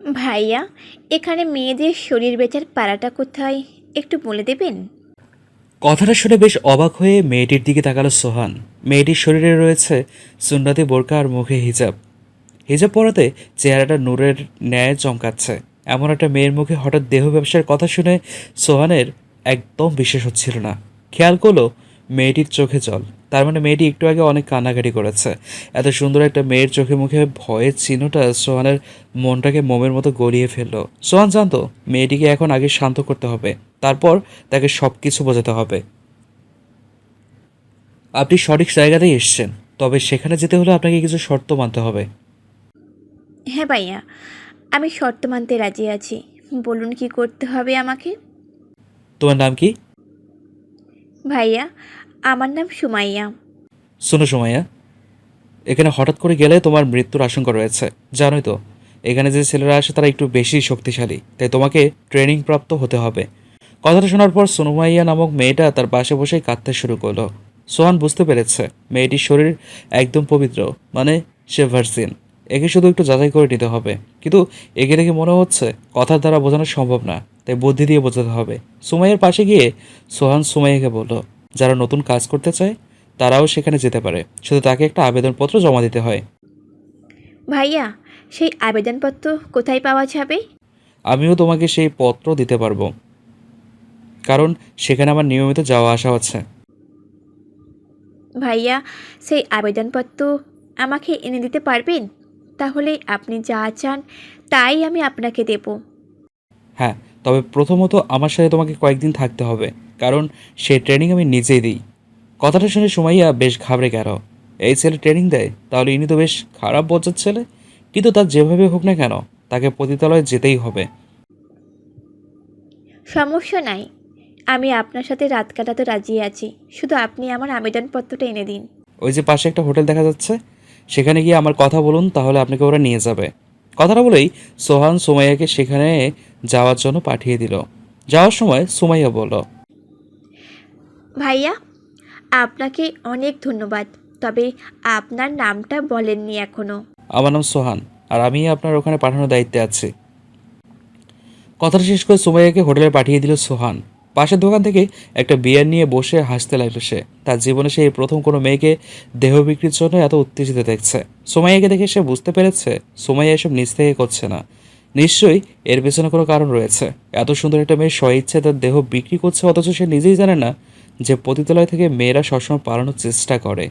ভাইয়া, এখানে মেয়েদের শরীর বেচার পাড়াটা কোথায়? একটু বলে দেবেন? কথাটা শুনে বেশ অবাক হয়ে মেয়েটির দিকে তাকালো সোহান। মেয়েটির শরীরে রয়েছে সুন্নাতি বোরকা আর মুখে হিজাব। হিজাব পরাতে চেহারাটা নূরের ন্যায় চমকাচ্ছে। এমন একটা মেয়ের মুখে হঠাৎ দেহ ব্যবসার কথা শুনে সোহানের একদম বিশ্বাস হচ্ছিল না। খেয়াল করল মেয়েটির চোখে জল। তার মানে মেয়েটি একটু আগে অনেক কান্নাকাটি করেছে। এত সুন্দর একটা মেয়ের চোখে মুখে ভয়ের চিহ্নটা সোহানের মনটাকে মোমের মতো গড়িয়ে ফেলল। সোহান জানতো মেয়েটিকে এখন আগে শান্ত করতে হবে তারপর তাকে সব কিছু বোঝাতে হবে। আপনি সঠিক জায়গাতেই এসছেন তবে সেখানে যেতে হলে আপনাকে কিছু শর্ত মানতে হবে। হ্যাঁ ভাইয়া আমি শর্ত মানতে রাজি আছি। বলুন কি করতে হবে আমাকে? তোমার নাম কি? ভাইয়া আমার নাম সুমাইয়া। শোনো সময়া এখানে হঠাৎ করে গেলে তোমার মৃত্যুর আশঙ্কা রয়েছে। জানোই তো, এখানে যে ছেলেরা আসে তারা একটু বেশি শক্তিশালী, তাই তোমাকে ট্রেনিং প্রাপ্ত হতে হবে। কথাটা শোনার পর সোনুমাইয়া নামক মেয়েটা তার পাশে বসেই কাঁদতে শুরু করল। সোহান বুঝতে পেরেছে, মেয়েটির শরীর একদম পবিত্র মানে সে ভার্সিন একে শুধু একটু যাচাই করে নিতে হবে। কিন্তু একে দেখে মনে হচ্ছে কথার দ্বারা বোঝানো সম্ভব না, তাই বুদ্ধি দিয়ে বোঝাতে হবে। সুমাইয়ের পাশে গিয়ে সোহান সুমাইয়াকে বলল যারা নতুন কাজ করতে চায় তারাও সেখানে যেতে পারে। শুধু তাকে একটা আবেদনপত্র জমা দিতে হয়। ভাইয়া সেই আবেদনপত্র কোথায় পাওয়া যাবে? আমিও তোমাকে সেই পত্র দিতে পারব। কারণ সেখানে আমার নিয়মিত যাওয়া আসা হচ্ছে। ভাইয়া সেই আবেদনপত্র আমাকে এনে দিতে পারবেন? তাহলে আপনি যা চান তাই আমি আপনাকে দেব। হ্যাঁ তবে প্রথমত আমার সাথে তোমাকে কয়েকদিন থাকতে হবে। কারণ সে ট্রেনিং আমি নিজেই দিই। কথাটা শুনে সুমাইয়া বেশ ঘাবড়ে গেল। এই ছেলে ট্রেনিং দেয়? তাহলে ইনি তো বেশ খারাপ বজ্জার ছেলে। কিন্তু তার যেভাবে হোক না কেন তাকে পতিতালয়ে যেতেই হবে। সমস্যা নাই। আমি আপনার সাথে রাত কাটাতে রাজি আছি। শুধু আপনি আমার আবেদনপত্রটা এনে দিন। ওই যে পাশে একটা হোটেল দেখা যাচ্ছে সেখানে গিয়ে আমার কথা বলুন তাহলে আপনাকে ওরা নিয়ে যাবে। কথাটা বলেই সোহান সুমাইয়াকে সেখানে যাওয়ার জন্য পাঠিয়ে দিল। যাওয়ার সময় সুমাইয়া বলল ভাইয়া, আপনাকে অনেক ধন্যবাদ, তবে আপনার নামটা বলেননি এখনও আমার নাম সোহান, আর আমি আপনার ওখানে পাঠানোর দায়িত্বে আছি। কথাটা শেষ করে সুমাইয়াকে হোটেলে পাঠিয়ে দিল সোহান। পাশের দোকান থেকে একটা বিয়ার নিয়ে বসে হাসতে লাগল সে। তার জীবনে সে প্রথম কোনো মেয়েকে দেহ বিক্রির জন্য এত উত্তেজিত দেখছে। সোমাইয়াকে দেখে সে বুঝতে পেরেছে, সোমাইয়া এসব নিজ থেকে করছে না। নিশ্চয়ই এর পেছনে কোনো কারণ রয়েছে। এত সুন্দর একটা মেয়ে স্বইচ্ছে তার দেহ বিক্রি করছে, অথচ সে নিজেই জানে না যে পতিতালয় থেকে মেয়েরা সবসময় পালানোর চেষ্টা করে।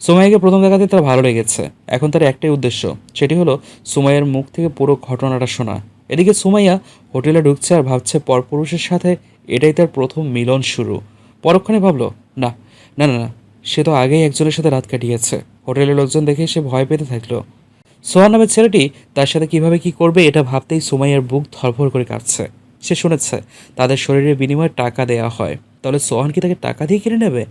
সুমাইয়াকে প্রথম দেখাতে তার ভালো লেগেছে। এখন তার একটাই উদ্দেশ্য, সেটি হলো সুমাইয়ার মুখ থেকে পুরো ঘটনাটা শোনা। এদিকে সুমাইয়া হোটেলে ঢুকছে আর ভাবছে পরপুরুষের সাথে এটাই তার প্রথম মিলন শুরু। পরক্ষণে ভাবলো, না না না না, সে তো আগেই একজনের সাথে রাত কাটিয়েছে। হোটেলের লোকজন দেখে সে ভয় পেতে থাকল। সোহান নামের ছেলেটি তার সাথে কীভাবে কি করবে এটা ভাবতেই সুমাইয়ার বুক ধরফর করে কাটছে সে শুনেছে, তাদের শরীরের বিনিময়ে টাকা দেওয়া হয়। তাহলে সোহান কি তাকে টাকা দিয়ে কিনে নেবে?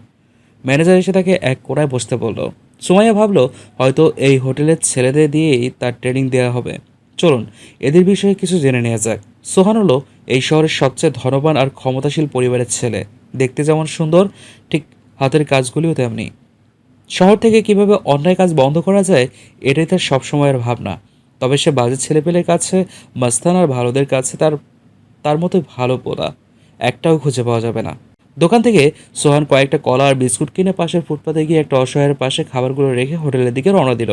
ম্যানেজার এসে তাকে এক কোণায় বসতে বলল। সুমাইয়া ভাবলো, হয়তো এই হোটেলের ছেলেদের দিয়েই তার ট্রেনিং দেওয়া হবে। চলুন, এদের বিষয়ে কিছু জেনে নেওয়া যাক। সোহান হলো এই শহরের সবচেয়ে ধনবান আর ক্ষমতাশীল পরিবারের ছেলে। দেখতে যেমন সুন্দর, ঠিক হাতের কাজগুলিও তেমনি। শহর থেকে কীভাবে অন্যায় কাজ বন্ধ করা যায়, এটাই তার সবসময়ের ভাবনা। তবে সে বাজে ছেলেপেলের কাছে, মাস্তান আর ভালোদের কাছে তার তার মতো ভালো পোলা। একটাও খুঁজে পাওয়া যাবে না। দোকান থেকে সোহান কয়েকটা কলা আর বিস্কুট কিনে পাশের ফুটপাতে গিয়ে একটা অসহায়ের পাশে খাবারগুলো রেখে হোটেলের দিকে রওনা দিল।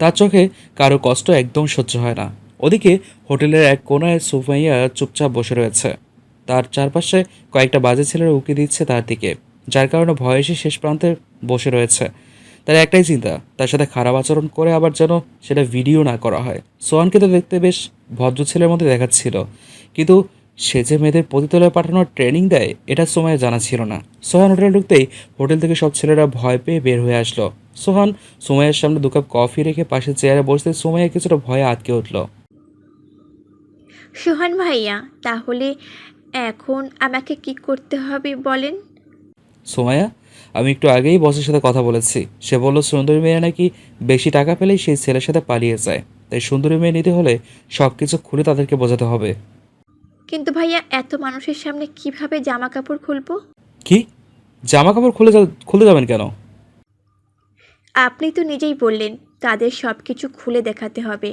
তার চোখে কারও কষ্ট একদম সহ্য হয় না। ওদিকে হোটেলের এক কোনায় সুফাইয়া চুপচাপ বসে রয়েছে। তার চারপাশে কয়েকটা বাজে ছেলেরা উকি দিচ্ছে তার দিকে, যার কারণে ভয়েসে শেষ প্রান্তে বসে রয়েছে। তার একটাই চিন্তা, তার সাথে খারাপ আচরণ করে আবার যেন সেটা ভিডিও না করা হয়। সোহানকে তো দেখতে বেশ ভদ্র ছেলের মধ্যে দেখাচ্ছিল। কিন্তু সে যে মেয়েদের পতিতলায় পাঠানোর ট্রেনিং দেয় এটা সময় জানা ছিল না। সোহান হোটেলে ঢুকতেই হোটেল থেকে সব ছেলেরা ভয় পেয়ে বের হয়ে আসলো। সোহান সোমাইয়ের সামনে দু কাপ কফি রেখে পাশে চেয়ারে বসতে সোমাইয়া কিছুটা ভয়ে আটকে উঠল। সোহান ভাইয়া তাহলে এখন আমাকে কি করতে হবে বলেন? সোমায়া আমি একটু আগেই বসের সাথে কথা বলেছি। সে বলল সুন্দরী মেয়ে নাকি বেশি টাকা পেলেই সেই ছেলের সাথে পালিয়ে যায়। তাই সুন্দরী মেয়ে নিতে হলে সব কিছু খুলে তাদেরকে বোঝাতে হবে। কিন্তু ভাইয়া এত মানুষের সামনে কীভাবে জামা কাপড় খুলবো? কি? জামা কাপড় খুলে যা খুলে যাবেন কেন? আপনি তো নিজেই বললেন তাদের সব কিছু খুলে দেখাতে হবে।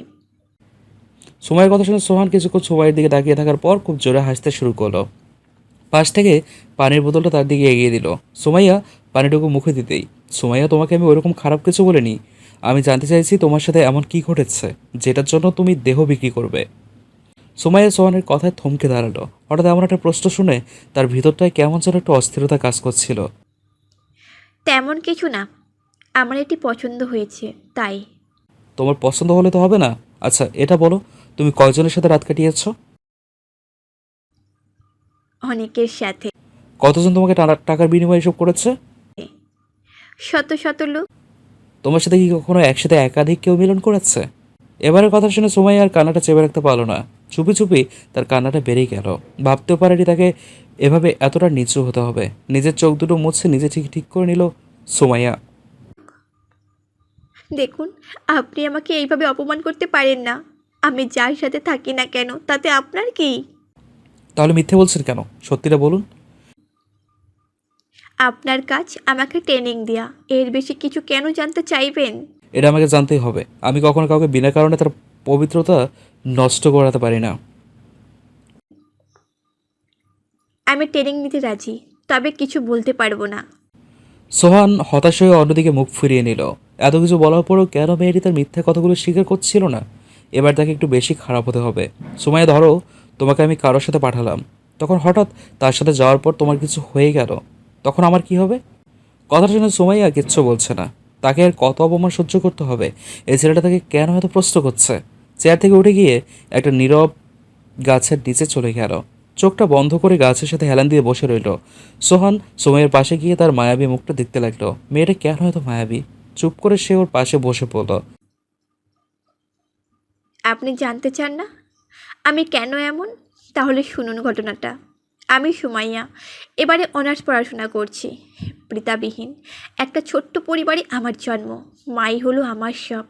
সময়ের কথা শুনে সোহান কিছুক্ষণ সময়ের দিকে তাকিয়ে থাকার পর খুব জোরে হাসতে শুরু করল। পাশ থেকে পানির বোতলটা তার দিকে এগিয়ে দিল। সোমাইয়া পানিটুকু মুখে দিতেই সোমাইয়া তোমাকে আমি ওরকম খারাপ কিছু বলিনি। আমি জানতে চাইছি তোমার সাথে এমন কি ঘটেছে যেটার জন্য তুমি দেহ বিক্রি করবে। সোমাইয়া সোহানের কথায় থমকে দাঁড়াল। হঠাৎ এমন একটা প্রশ্ন শুনে তার ভিতরটায় কেমন যেন একটা অস্থিরতা কাজ করছিল। তেমন কিছু না। আমার এটি পছন্দ হয়েছে তাই। তোমার পছন্দ হলে তো হবে না। আচ্ছা এটা বলো তুমি কয়জনের সাথে রাত কাটিয়েছো? অনেকের সাথে। কতজন তোমাকে টানা- টাকার বিনিময়ে এসব করেছে? শত শত লোক। তোমার সাথে কি কখনো একসাথে একাধিক কেউ মিলন করেছে? এবারের কথা শুনে সময় আর কান্নাটা চেপে রাখতে পারল না। চুপি চুপি তার কান্নাটা বেড়েই গেল। ভাবতেও পারেনি তাকে এভাবে এতটা নিচু হতে হবে। নিজের চোখ দুটো মুছে নিজে ঠিক ঠিক করে নিল সোমাইয়া। দেখুন আপনি আমাকে এইভাবে অপমান করতে পারেন না। আমি যার সাথে থাকি না কেন তাতে আপনার কি? তাহলে মিথ্যে বলছেন কেন? সত্যিটা বলুন। আপনার কাজ আমাকে ট্রেনিং দেয়া। এর বেশি কিছু কেন জানতে চাইবেন? এটা আমাকে জানতেই হবে। আমি কখনো কাউকে বিনা কারণে তার পবিত্রতা নষ্ট করাতে পারি না। আমি ট্রেনিং নিতে রাজি তবে কিছু বলতে পারব না। সোহান হতাশ হয়ে অন্যদিকে মুখ ফিরিয়ে নিল। এত কিছু বলার পরও কেন মেয়েটি তার মিথ্যা কথাগুলো স্বীকার করছিল না? এবার তাকে একটু বেশি খারাপ হতে হবে। সময় ধরো তোমাকে আমি কারোর সাথে পাঠালাম। তখন হঠাৎ তার সাথে যাওয়ার পর তোমার কিছু হয়ে গেল। তখন আমার কি হবে? কথাটা শুনে সময় আর কিচ্ছু বলছে না। তাকে আর কত অপমান সহ্য করতে হবে? এই ছেলেটা তাকে কেন এত প্রশ্ন করছে? চেয়ার থেকে উঠে গিয়ে একটা নীরব গাছের নিচে চলে গেল। চোখটা বন্ধ করে গাছের সাথে হেলান দিয়ে বসে রইল। সোহান সময়ের পাশে গিয়ে তার মায়াবী মুখটা দেখতে লাগল। মেয়েটা কেন হয়তো মায়াবী? চুপ করে সে ওর পাশে বসে পড়ল। আপনি জানতে চান না? আমি কেন এমন? তাহলে শুনুন ঘটনাটা। আমি সুমাইয়া। এবারে অনার্স পড়াশোনা করছি। পিতাবিহীন একটা ছোট্ট পরিবারে আমার জন্ম। মাই হলো আমার সব।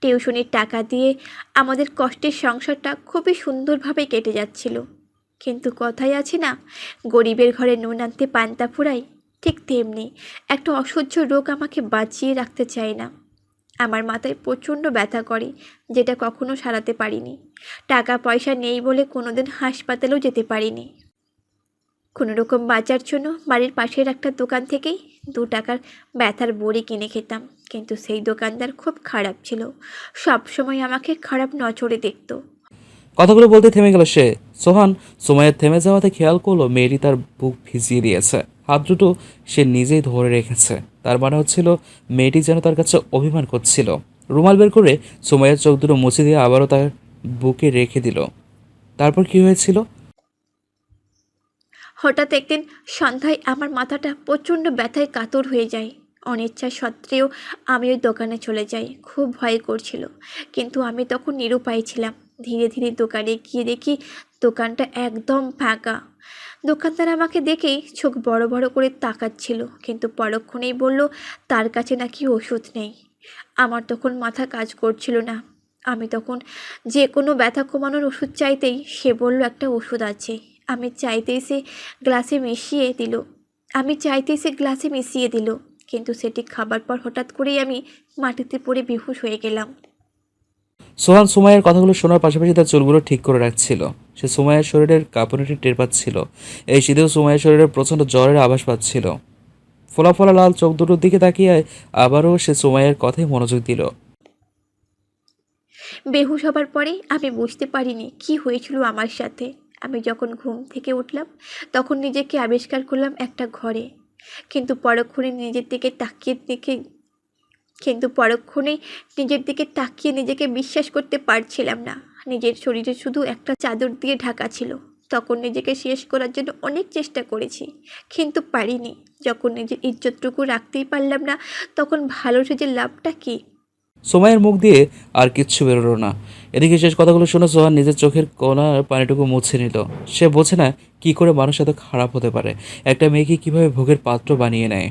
টিউশনির টাকা দিয়ে আমাদের কষ্টের সংসারটা খুবই সুন্দরভাবে কেটে যাচ্ছিল। কিন্তু কথাই আছে না, গরিবের ঘরে নুন আনতে পান্তা ফুরাই ঠিক তেমনি একটা অসহ্য রোগ আমাকে বাঁচিয়ে রাখতে চায় না। আমার মাথায় প্রচণ্ড ব্যথা করে, যেটা কখনো সারাতে পারিনি। টাকা পয়সা নেই বলে কোনোদিন হাসপাতালেও যেতে পারিনি। কোনো রকম বাঁচার জন্য বাড়ির পাশের একটা দোকান থেকেই দু টাকার ব্যথার বড়ি কিনে খেতাম। কিন্তু সেই দোকানদার খুব খারাপ ছিল। সব সময় আমাকে খারাপ নজরে দেখতো। কথাগুলো বলতে থেমে গেল সে। সোহান সময়ের থেমে যাওয়াতে খেয়াল করল মেয়েটি তার বুক ভিজিয়ে দিয়েছে। হাত দুটো সে নিজেই ধরে রেখেছে। তার মানে হচ্ছিল মেয়েটি যেন তার কাছে অভিমান করছিল। রুমাল বের করে সময়ের চোখ দুটো মুছে দিয়ে আবারও তার বুকে রেখে দিল। তারপর কি হয়েছিল? হঠাৎ একদিন সন্ধ্যায় আমার মাথাটা প্রচণ্ড ব্যথায় কাতর হয়ে যায়। অনিচ্ছা সত্ত্বেও আমি ওই দোকানে চলে যাই। খুব ভয় করছিল। কিন্তু আমি তখন নিরুপায় ছিলাম। ধীরে ধীরে দোকানে গিয়ে দেখি দোকানটা একদম ফাঁকা। দোকানদার আমাকে দেখেই চোখ বড় বড় করে তাকাচ্ছিল। কিন্তু পরক্ষণেই বলল, তার কাছে নাকি ওষুধ নেই? আমার তখন মাথা কাজ করছিল না। আমি তখন যে কোনো ব্যথা কমানোর ওষুধ চাইতেই সে বলল, একটা ওষুধ আছে। আমি চাইতেই সে গ্লাসে মিশিয়ে দিল। আমি চাইতেই সে গ্লাসে মিশিয়ে দিল কিন্তু সেটি খাবার পর হঠাৎ করেই আমি মাটিতে পড়ে বেহুশ হয়ে গেলাম। সোহান সুমাইয়ের কথাগুলো শোনার পাশাপাশি তার চুলগুলো ঠিক করে রাখছিল। সে সুমাইয়ের শরীরের কাঁপুনিটি টের পাচ্ছিল। এই শীতেও সুমাইয়ের শরীরে প্রচণ্ড জ্বরের আভাস পাচ্ছিল। ফোলা ফোলা লাল চোখ দুটোর দিকে তাকিয়ে আবারও সে সুমাইয়ের কথাই মনোযোগ দিল। বেহুশ হবার পরে আমি বুঝতে পারিনি কি হয়েছিল আমার সাথে। আমি যখন ঘুম থেকে উঠলাম, তখন নিজেকে আবিষ্কার করলাম একটা ঘরে। কিন্তু পরক্ষণে নিজের দিকে তাকিয়ে দেখে, কিন্তু পরক্ষণেই নিজের দিকে তাকিয়ে নিজেকে বিশ্বাস করতে পারছিলাম না। নিজের শরীরে শুধু একটা চাদর দিয়ে ঢাকা ছিল। তখন নিজেকে শেষ করার জন্য অনেক চেষ্টা করেছি, কিন্তু পারিনি। যখন নিজের ইজ্জতটুকু রাখতেই পারলাম না, তখন ভালো সেজে লাভটা কী? সোমাইয়ের মুখ দিয়ে আর কিচ্ছু বেরোলো না। এদিকে শেষ কথাগুলো শুনে সোহান নিজের চোখের কোনার পানিটুকু মুছে নিল। সে বোঝে না কী করে মানুষ এত খারাপ হতে পারে। একটা মেয়েকে কীভাবে ভোগের পাত্র বানিয়ে নেয়?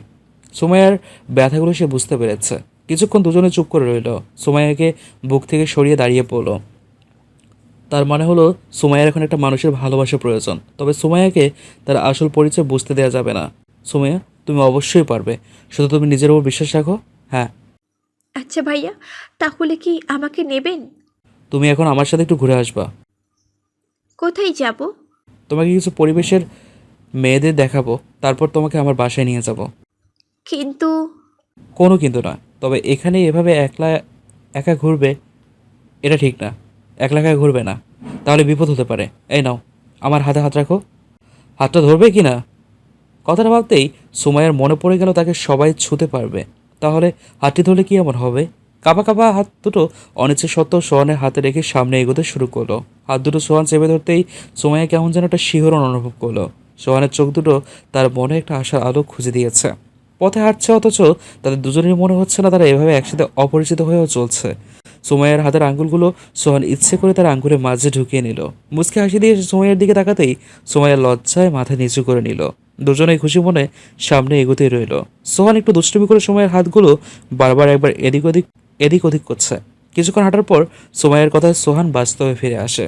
সোমাইয়ার ব্যথাগুলো সে বুঝতে পেরেছে। কিছুক্ষণ দুজনে চুপ করে রইল। সোমাইয়াকে বুক থেকে সরিয়ে দাঁড়িয়ে পড়ল। তার মানে হলো, সোমাইয়ার এখন একটা মানুষের ভালোবাসা প্রয়োজন। তবে সোমাইয়াকে তার আসল পরিচয় বুঝতে দেওয়া যাবে না। সোমাইয়া, তুমি অবশ্যই পারবে। শুধু তুমি নিজের উপর বিশ্বাস রাখো? হ্যাঁ। আচ্ছা ভাইয়া তাহলে কি আমাকে নেবেন? তুমি এখন আমার সাথে একটু ঘুরে আসবা। কোথায় যাব? তোমাকে কিছু পরিবেশের মেয়েদের দেখাবো তারপর তোমাকে আমার বাসায় নিয়ে যাব। কিন্তু কোনো কিন্তু না তবে এখানে এভাবে একলা একা ঘুরবে এটা ঠিক না। একলা একা ঘুরবে না তাহলে বিপদ হতে পারে। এই নাও আমার হাতে হাত রাখো। হাতটা ধরবে কি না? কথাটা ভাবতেই সুমাইয়ার মনে পড়ে গেল তাকে সবাই ছুতে পারবে। তাহলে হাতটি ধরলে কি এমন হবে? কাপা কাপা হাত দুটো অনিচ্ছা সত্ত্বেও সোহানের হাতে রেখে সামনে এগোতে শুরু করল। হাত দুটো সোহান চেপে ধরতেই সোমাইয়া কেমন যেন একটা শিহরণ অনুভব করল। সোহানের চোখ দুটো তার মনে একটা আশার আলো খুঁজে দিয়েছে। পথে হাঁটছে অথচ তাদের দুজনের মনে হচ্ছে না তারা এভাবে একসাথে অপরিচিত হয়েও চলছে। সোমাইয়ের হাতের আঙ্গুলগুলো সোহান ইচ্ছে করে তার আঙ্গুলের মাঝে ঢুকিয়ে নিল। মুচকে হাসি দিয়ে সোমাইয়ের দিকে তাকাতেই সোমাইয়ের লজ্জায় মাথা নিচু করে নিল। দুজনেই খুশি মনে সামনে এগোতেই রইল। সোহান একটু দুষ্টুমি করে সময়ের হাতগুলো বারবার একবার এদিক ওদিক এদিক ওদিক করছে। কিছুক্ষণ হাঁটার পর সোমাইয়ের কথায় সোহান বাস্তবে ফিরে আসে।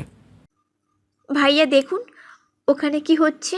ভাইয়া দেখুন, ওখানে কি হচ্ছে?